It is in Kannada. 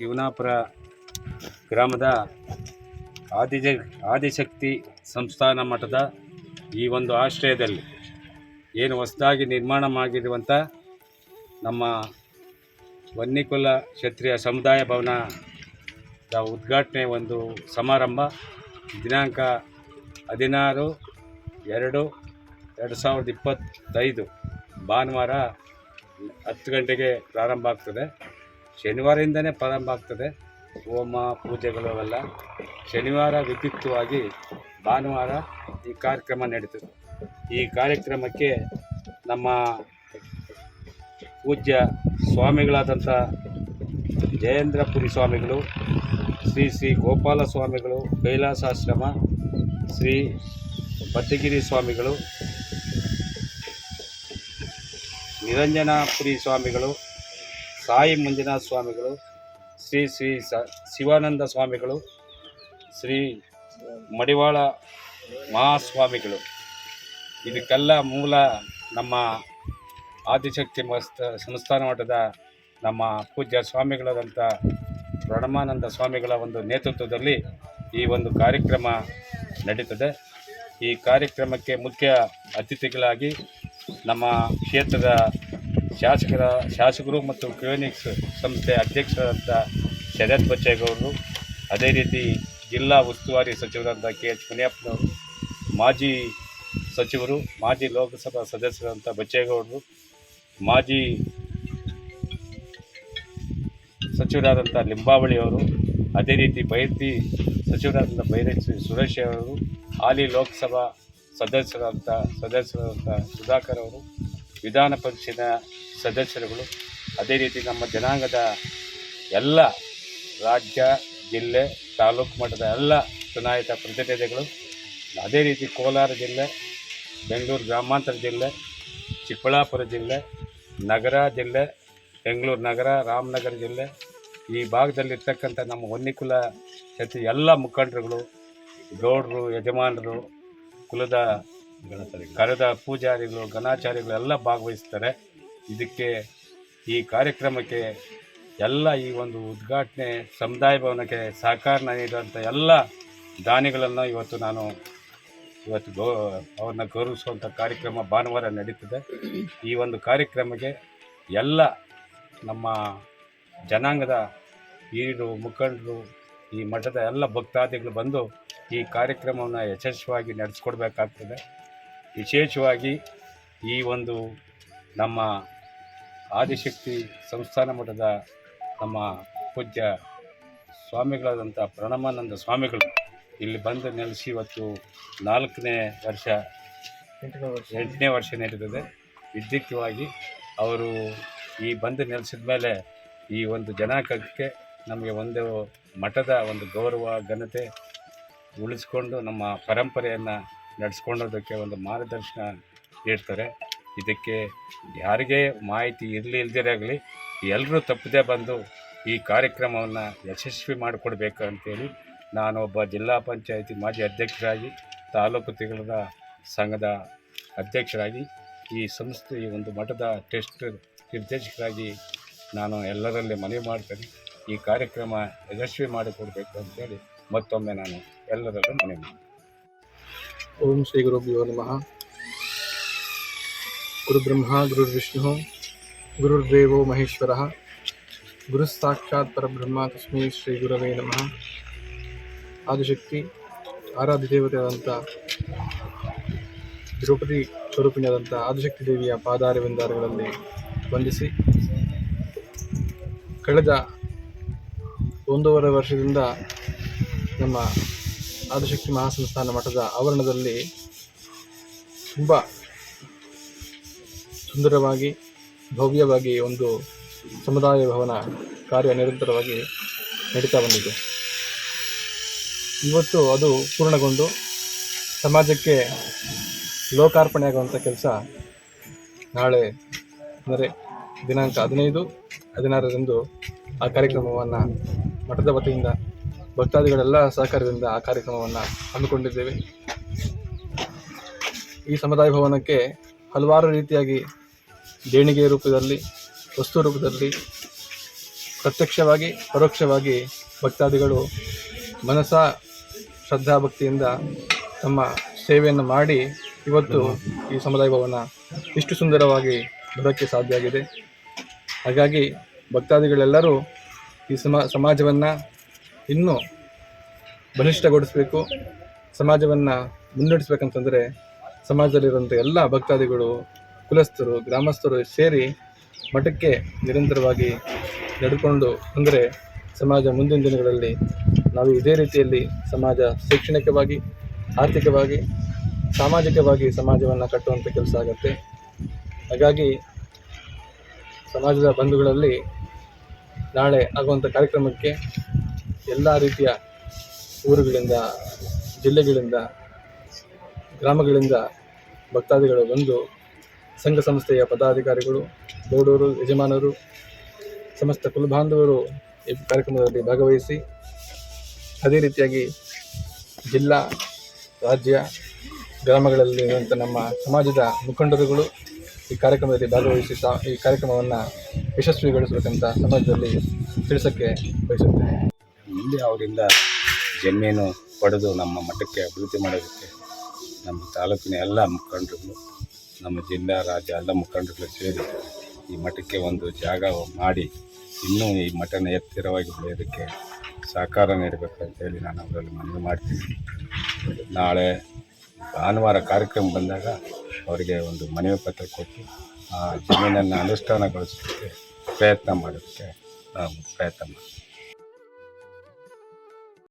ಶಿವನಾಪುರ ಗ್ರಾಮದ ಆದಿಜ, ಆದಿಶಕ್ತಿ ಸಂಸ್ಥಾನ ಮಠದ ಈ ಒಂದು ಆಶ್ರಯದಲ್ಲಿ ಏನು ಹೊಸದಾಗಿ ನಿರ್ಮಾಣ ಆಗಿರುವಂಥ ನಮ್ಮ ವನ್ನಿಕುಲ ಕ್ಷತ್ರಿಯ ಸಮುದಾಯ ಭವನದ ಉದ್ಘಾಟನೆ ಒಂದು ಸಮಾರಂಭ, ದಿನಾಂಕ ಹದಿನಾರು ಎರಡು ಎರಡು ಸಾವಿರದ ಇಪ್ಪತ್ತೈದು ಭಾನುವಾರ ಹತ್ತು ಗಂಟೆಗೆ ಪ್ರಾರಂಭ ಆಗ್ತದೆ. ಶನಿವಾರದಿಂದನೇ ಪ್ರಾರಂಭ ಆಗ್ತದೆ. ಹೋಮ, ಪೂಜೆಗಳು ಅವೆಲ್ಲ. ಶನಿವಾರ ವಿದ್ಯುಕ್ತವಾಗಿ ಭಾನುವಾರ ಈ ಕಾರ್ಯಕ್ರಮ ನಡೀತದೆ. ಈ ಕಾರ್ಯಕ್ರಮಕ್ಕೆ ನಮ್ಮ ಪೂಜ್ಯ ಸ್ವಾಮಿಗಳಾದಂಥ ಜಯೇಂದ್ರಪುರಿ ಸ್ವಾಮಿಗಳು, ಶ್ರೀ ಶ್ರೀ ಗೋಪಾಲ ಸ್ವಾಮಿಗಳು, ಕೈಲಾಸಾಶ್ರಮ, ಶ್ರೀ ಭದ್ದಗಿರಿ ಸ್ವಾಮಿಗಳು, ನಿರಂಜನಾಪುರಿ ಸ್ವಾಮಿಗಳು ಸಾಯಿ ಮಂಜುನಾಥ ಸ್ವಾಮಿಗಳು, ಶ್ರೀ ಶ್ರೀ ಸ ಶಿವಾನಂದ ಸ್ವಾಮಿಗಳು, ಶ್ರೀ ಮಡಿವಾಳ ಮಹಾಸ್ವಾಮಿಗಳು. ಇದಕ್ಕೆಲ್ಲ ಮೂಲ ನಮ್ಮ ಆದಿಶಕ್ತಿ ಮಸ್ತ ಸಂಸ್ಥಾನ ಮಠದ ನಮ್ಮ ಪೂಜ್ಯ ಸ್ವಾಮಿಗಳಾದಂಥ ಪ್ರಣಮಾನಂದ ಸ್ವಾಮಿಗಳ ಒಂದು ನೇತೃತ್ವದಲ್ಲಿ ಈ ಒಂದು ಕಾರ್ಯಕ್ರಮ ನಡೀತದೆ. ಈ ಕಾರ್ಯಕ್ರಮಕ್ಕೆ ಮುಖ್ಯ ಅತಿಥಿಗಳಾಗಿ ನಮ್ಮ ಕ್ಷೇತ್ರದ ಶಾಸಕರ, ಶಾಸಕರು ಮತ್ತು ಕ್ಲಿನಿಕ್ಸ್ ಸಂಸ್ಥೆ ಅಧ್ಯಕ್ಷರಾದಂಥ ಶರತ್ ಬಚ್ಚೇಗೌಡರು, ಅದೇ ರೀತಿ ಜಿಲ್ಲಾ ಉಸ್ತುವಾರಿ ಸಚಿವರಾದಂಥ ಕೆ ಎಚ್ ಮುನಿಯಪ್ಪನವರು, ಮಾಜಿ ಸಚಿವರು, ಮಾಜಿ ಲೋಕಸಭಾ ಸದಸ್ಯರಾದಂಥ ಬಚ್ಚೇಗೌಡರು, ಮಾಜಿ ಸಚಿವರಾದಂಥ ಲಿಂಬಾವಳಿಯವರು, ಅದೇ ರೀತಿ ಬೈರತಿ ಸಚಿವರಾದಂಥ ಬೈರತಿ ಸುರೇಶ್ ಅವರು, ಹಾಲಿ ಲೋಕಸಭಾ ಸದಸ್ಯರಾದಂಥ ಸದಸ್ಯರಾದಂಥ ಸುಧಾಕರ್ ಅವರು ವಿಧಾನ ಪರಿಷತ್ತಿನ ಸದಸ್ಯರುಗಳು, ಅದೇ ರೀತಿ ನಮ್ಮ ಜನಾಂಗದ ಎಲ್ಲ ರಾಜ್ಯ, ಜಿಲ್ಲೆ, ತಾಲೂಕು ಮಟ್ಟದ ಎಲ್ಲ ಚುನಾಯಿತ ಪ್ರತಿನಿಧಿಗಳು, ಅದೇ ರೀತಿ ಕೋಲಾರ ಜಿಲ್ಲೆ, ಬೆಂಗಳೂರು ಗ್ರಾಮಾಂತರ ಜಿಲ್ಲೆ, ಚಿಕ್ಕಬಳ್ಳಾಪುರ ಜಿಲ್ಲೆ, ನಗರ ಜಿಲ್ಲೆ, ಬೆಂಗಳೂರು ನಗರ, ರಾಮನಗರ ಜಿಲ್ಲೆ, ಈ ಭಾಗದಲ್ಲಿರ್ತಕ್ಕಂಥ ನಮ್ಮ ಹೊನ್ನಿಕುಲ ಜೊತೆ ಎಲ್ಲ ಮುಖಂಡರುಗಳು, ಗೌಡರು, ಯಜಮಾನರು, ಕುಲದ ಕರೆದ ಪೂಜಾರಿಗಳು ಗಣಾಚಾರಿಗಳು ಎಲ್ಲ ಭಾಗವಹಿಸ್ತಾರೆ. ಇದಕ್ಕೆ ಈ ಕಾರ್ಯಕ್ರಮಕ್ಕೆ ಎಲ್ಲ ಈ ಒಂದು ಉದ್ಘಾಟನೆ ಸಮುದಾಯ ಭವನಕ್ಕೆ ಸಹಕಾರ ನೀಡುವಂಥ ಎಲ್ಲ ದಾನಿಗಳನ್ನು ಇವತ್ತು ನಾನು ಇವತ್ತು ಗೌ, ಅವ್ರನ್ನ ಗೌರವಿಸುವಂಥ ಕಾರ್ಯಕ್ರಮ ಭಾನುವಾರ ನಡೀತದೆ. ಈ ಒಂದು ಕಾರ್ಯಕ್ರಮಕ್ಕೆ ಎಲ್ಲ ನಮ್ಮ ಜನಾಂಗದ ಹಿರಿಯರು, ಮುಖಂಡರು, ಈ ಮಠದ ಎಲ್ಲ ಭಕ್ತಾದಿಗಳು ಬಂದು ಈ ಕಾರ್ಯಕ್ರಮವನ್ನು ಯಶಸ್ವಿಯಾಗಿ ನಡೆಸ್ಕೊಡ್ಬೇಕಾಗ್ತದೆ. ವಿಶೇಷವಾಗಿ ಈ ಒಂದು ನಮ್ಮ ಆದಿಶಕ್ತಿ ಸಂಸ್ಥಾನ ಮಠದ ನಮ್ಮ ಪೂಜ್ಯ ಸ್ವಾಮಿಗಳಾದಂಥ ಪ್ರಣಮಾನಂದ ಸ್ವಾಮಿಗಳು ಇಲ್ಲಿ ಬಂದು ನೆಲೆಸಿ ಇವತ್ತು ನಾಲ್ಕನೇ ವರ್ಷ ಎಂಟನೇ ವರ್ಷ. ನಡೀತದೆ ವಿದ್ಯುಕ್ತವಾಗಿ ಅವರು ಈ ಬಂದು ನೆಲೆಸಿದ ಮೇಲೆ ಈ ಒಂದು ಜನಾಂಗಕ್ಕೆ ನಮಗೆ ಒಂದು ಮಠದ ಒಂದು ಗೌರವ ಘನತೆ ಉಳಿಸ್ಕೊಂಡು ನಮ್ಮ ಪರಂಪರೆಯನ್ನು ನಡೆಸ್ಕೊಳ್ಳೋದಕ್ಕೆ ಒಂದು ಮಾರ್ಗದರ್ಶನ ನೀಡ್ತಾರೆ. ಇದಕ್ಕೆ ಯಾರಿಗೆ ಮಾಹಿತಿ ಇರಲಿ ಇಲ್ದಿರಾಗಲಿ ಎಲ್ಲರೂ ತಪ್ಪದೇ ಬಂದು ಈ ಕಾರ್ಯಕ್ರಮವನ್ನು ಯಶಸ್ವಿ ಮಾಡಿಕೊಡ್ಬೇಕು ಅಂತೇಳಿ ನಾನು ಒಬ್ಬ ಜಿಲ್ಲಾ ಪಂಚಾಯತಿ ಮಾಜಿ ಅಧ್ಯಕ್ಷರಾಗಿ, ತಾಲೂಕು ತಿಂಗಳದ ಸಂಘದ ಅಧ್ಯಕ್ಷರಾಗಿ, ಈ ಸಂಸ್ಥೆ ಈ ಒಂದು ಮಠದ ಟೆಸ್ಟ್ ನಿರ್ದೇಶಕರಾಗಿ ನಾನು ಎಲ್ಲರಲ್ಲಿ ಮನವಿ ಮಾಡ್ತೇನೆ. ಈ ಕಾರ್ಯಕ್ರಮ ಯಶಸ್ವಿ ಮಾಡಿಕೊಡ್ಬೇಕು ಅಂತೇಳಿ ಮತ್ತೊಮ್ಮೆ ನಾನು ಎಲ್ಲರಲ್ಲೂ ಮನವಿ ಓಂ ಶ್ರೀ ಗುರುಭ್ಯೋ ನಮಃ. ಗುರುಬ್ರಹ್ಮ, ಗುರುರ್ವಿಷ್ಣು, ಗುರುರ್ದೇವೋ ಮಹೇಶ್ವರ ಗುರು ಸಾಕ್ಷಾತ್ ಪರಬ್ರಹ್ಮ ತಸ್ಮೈ ಶ್ರೀ ಗುರವೇ ನಮಃ. ಆದಿಶಕ್ತಿ, ಆರಾಧ್ಯ ದೇವತೆಯಾದಂಥ ದ್ರೌಪದಿ ಸ್ವರೂಪಿಣಿಯಾದಂಥ ಆದಿಶಕ್ತಿ ದೇವಿಯ ಪಾದಾರವಿಂದಾರಗಳಲ್ಲಿ ವಂದಿಸಿ, ಕಳೆದ ಒಂದೂವರೆ ವರ್ಷದಿಂದ ನಮ್ಮ ಆದಿಶಕ್ತಿ ಮಹಾಸಂಸ್ಥಾನ ಮಠದ ಆವರಣದಲ್ಲಿ ತುಂಬ ಸುಂದರವಾಗಿ, ಭವ್ಯವಾಗಿ ಒಂದು ಸಮುದಾಯ ಭವನ ಕಾರ್ಯ ನಿರಂತರವಾಗಿ ನಡೀತಾ ಬಂದಿದೆ. ಇವತ್ತು ಅದು ಪೂರ್ಣಗೊಂಡು ಸಮಾಜಕ್ಕೆ ಲೋಕಾರ್ಪಣೆಯಾಗುವಂಥ ಕೆಲಸ ನಾಳೆ ಅಂದರೆ ದಿನಾಂಕ ಹದಿನೈದು, ಹದಿನಾರರಂದು ಆ ಕಾರ್ಯಕ್ರಮವನ್ನು ಮಠದ ವತಿಯಿಂದ ಭಕ್ತಾದಿಗಳೆಲ್ಲ ಸಹಕಾರದಿಂದ ಆ ಕಾರ್ಯಕ್ರಮವನ್ನು ಹಮ್ಮಿಕೊಂಡಿದ್ದೇವೆ. ಈ ಸಮುದಾಯ ಭವನಕ್ಕೆ ಹಲವಾರು ರೀತಿಯಾಗಿ ದೇಣಿಗೆ ರೂಪದಲ್ಲಿ, ವಸ್ತು ರೂಪದಲ್ಲಿ ಪ್ರತ್ಯಕ್ಷವಾಗಿ, ಪರೋಕ್ಷವಾಗಿ ಭಕ್ತಾದಿಗಳು ಮನಸ ಶ್ರದ್ಧಾಭಕ್ತಿಯಿಂದ ತಮ್ಮ ಸೇವೆಯನ್ನು ಮಾಡಿ ಇವತ್ತು ಈ ಸಮುದಾಯ ಭವನ ಇಷ್ಟು ಸುಂದರವಾಗಿ ಬರೋಕ್ಕೆ ಸಾಧ್ಯ ಆಗಿದೆ. ಹಾಗಾಗಿ ಭಕ್ತಾದಿಗಳೆಲ್ಲರೂ ಈ ಸಮ, ಸಮಾಜವನ್ನು ಇನ್ನೂ ಬಲಿಷ್ಠಗೊಳಿಸಬೇಕು, ಸಮಾಜವನ್ನು ಮುನ್ನಡೆಸ್ಬೇಕಂತಂದರೆ ಸಮಾಜದಲ್ಲಿರುವಂಥ ಎಲ್ಲ ಭಕ್ತಾದಿಗಳು, ಕುಲಸ್ಥರು, ಗ್ರಾಮಸ್ಥರು ಸೇರಿ ಮಠಕ್ಕೆ ನಿರಂತರವಾಗಿ ನಡ್ಕೊಂಡು ಅಂದರೆ ಸಮಾಜ ಮುಂದಿನ ದಿನಗಳಲ್ಲಿ ನಾವು ಇದೇ ರೀತಿಯಲ್ಲಿ ಸಮಾಜ ಶೈಕ್ಷಣಿಕವಾಗಿ, ಆರ್ಥಿಕವಾಗಿ, ಸಾಮಾಜಿಕವಾಗಿ ಸಮಾಜವನ್ನು ಕಟ್ಟುವಂಥ ಕೆಲಸ ಆಗುತ್ತೆ. ಹಾಗಾಗಿ ಸಮಾಜದ ಬಂಧುಗಳಲ್ಲಿ ನಾಳೆ ಆಗುವಂಥ ಕಾರ್ಯಕ್ರಮಕ್ಕೆ ಎಲ್ಲ ರೀತಿಯ ಊರುಗಳಿಂದ, ಜಿಲ್ಲೆಗಳಿಂದ, ಗ್ರಾಮಗಳಿಂದ ಭಕ್ತಾದಿಗಳು ಬಂದು ಸಂಘ ಸಂಸ್ಥೆಯ ಪದಾಧಿಕಾರಿಗಳು ಗೌಡರು ಯಜಮಾನರು, ಸಮಸ್ತ ಕುಲಬಾಂಧವರು ಈ ಕಾರ್ಯಕ್ರಮದಲ್ಲಿ ಭಾಗವಹಿಸಿ, ಅದೇ ರೀತಿಯಾಗಿ ಜಿಲ್ಲಾ, ರಾಜ್ಯ, ಗ್ರಾಮಗಳಲ್ಲಿ ಇರುವಂಥ ನಮ್ಮ ಸಮಾಜದ ಮುಖಂಡರುಗಳು ಈ ಕಾರ್ಯಕ್ರಮದಲ್ಲಿ ಭಾಗವಹಿಸಿ ಈ ಕಾರ್ಯಕ್ರಮವನ್ನು ಯಶಸ್ವಿಗೊಳಿಸಬೇಕಂತ ಸಮಾಜದಲ್ಲಿ ತಿಳಿಸೋಕ್ಕೆ ಬಯಸುತ್ತೇನೆ. ಮುಂದೆ ಅವರಿಂದ ಜಮೀನು ಪಡೆದು ನಮ್ಮ ಮಠಕ್ಕೆ ಅಭಿವೃದ್ಧಿ ಮಾಡೋದಕ್ಕೆ ನಮ್ಮ ತಾಲೂಕಿನ ಎಲ್ಲ ಮುಖಂಡರುಗಳು, ನಮ್ಮ ಜಿಲ್ಲಾ, ರಾಜ್ಯ ಎಲ್ಲ ಮುಖಂಡರುಗಳು ಸೇರಿ ಈ ಮಠಕ್ಕೆ ಒಂದು ಜಾಗ ಮಾಡಿ ಇನ್ನೂ ಈ ಮಠನ ಎತ್ತಿರವಾಗಿ ಬೆಳೆಯೋದಕ್ಕೆ ಸಹಕಾರ ನೀಡಬೇಕು ಅಂತೇಳಿ ನಾನು ಅವರಲ್ಲಿ ಮನವಿ ಮಾಡ್ತೀನಿ. ನಾಳೆ ಭಾನುವಾರ ಕಾರ್ಯಕ್ರಮ ಬಂದಾಗ ಅವರಿಗೆ ಒಂದು ಮನವಿ ಪತ್ರ ಕೊಟ್ಟು ಆ ಜಮೀನನ್ನು ಅನುಷ್ಠಾನಗೊಳಿಸೋದಕ್ಕೆ ಪ್ರಯತ್ನ ಮಾಡೋದಕ್ಕೆ ನಾವು ಪ್ರಯತ್ನ ಮಾಡ್ತೀವಿ.